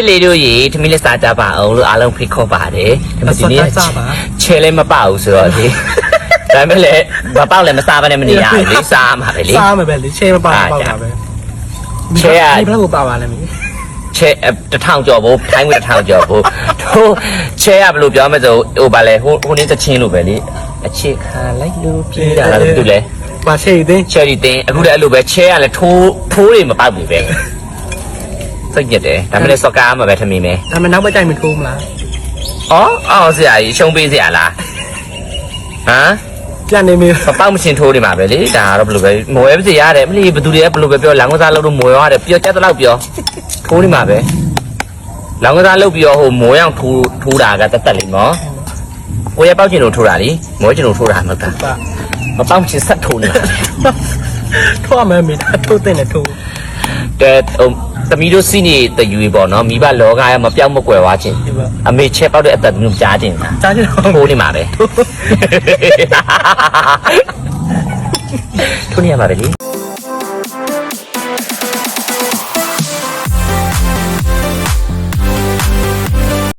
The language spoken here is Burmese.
စ်လေးတို့ရေထမင်းလေးစားကြပါအောင်လို့အားလုံးဖိတ်ခေါ်ပါတယ်ဒါပေမဲ့ဒီနေ့စားပါချဲလည်းမပဘူးဆိုတော့ဒီဒါပေမဲ့လည်းမပေါက်လည်းမစားဘဲနဲ့မနေရဘူးလေစားမှာပဲလေစားမယ်ပဲလေချဲမပါအာပေါက်ကြာတာပဲချဲကဒီဘက်ကိုပါပါလဲမင်းချဲအဲတစ်ထောင်ကျော်ဖို့ထိုင်းဝင်တစ်ထောင်ကျော်ဖို့တို့ချဲရဘယ်လိုပြောမလဲဆိုဟိုဗာလဲဟိုဟိုနေ့တချင်းလို့ပဲလေအခြေခံလိုက်လို့ပြေးတာလားဘာတူလဲပါချဲသိန်းချယ်ရီတင်အခုလည်းအဲ့လိုပဲချဲရလဲထိုးထိုးတွေမပေါက်ဘူးပဲ စိတ်ညစ်တယ်ဒါပေမဲ့စော့ကားမှာပဲထမင်းပဲဒါမှနောက်ပဲကြိုက်မထိုးမလားအော်အော်ဆရာကြီးရှုံးပေးဆရာလားဟမ်ပြန်နေမေးမပေါက်မရှင်ထိုးနေမှာပဲလေဒါကတော့ဘယ်လိုပဲငိုရဲပါစေရတယ်မလီဘသူတွေကဘယ်လိုပဲပြောလောင်ကစားလို့တော့ငိုရတယ်ပြောချက်တော့ပြောထိုးနေမှာပဲလောင်ကစားလုပ်ပြီးတော့ဟိုမိုးရောင်ထိုးထိုးတာကတက်တက်လေးနော်ကိုရပေါက်ချင်လို့ထိုးတာလीမိုးချင်လို့ထိုးတာမဟုတ်တာပါမပေါက်မရှင်ဆက်ထိုးနေတာထိုးရမယ်မေးတာထိုးတဲ့နဲ့ထိုး ကဲဟိုသမီးတို့စီနေတယူပေါ့နော်မိဘလောကရမပြောင်းမကွယ်ဝါချင်းဒီပါအမေချက်ပေါက်တဲ့အသက်မျိုးကြားတင်တာကြားချင်တော့ထိုးနေမှာပဲထိုးနေရမှာပဲလीထိုးနေရမှာပဲလी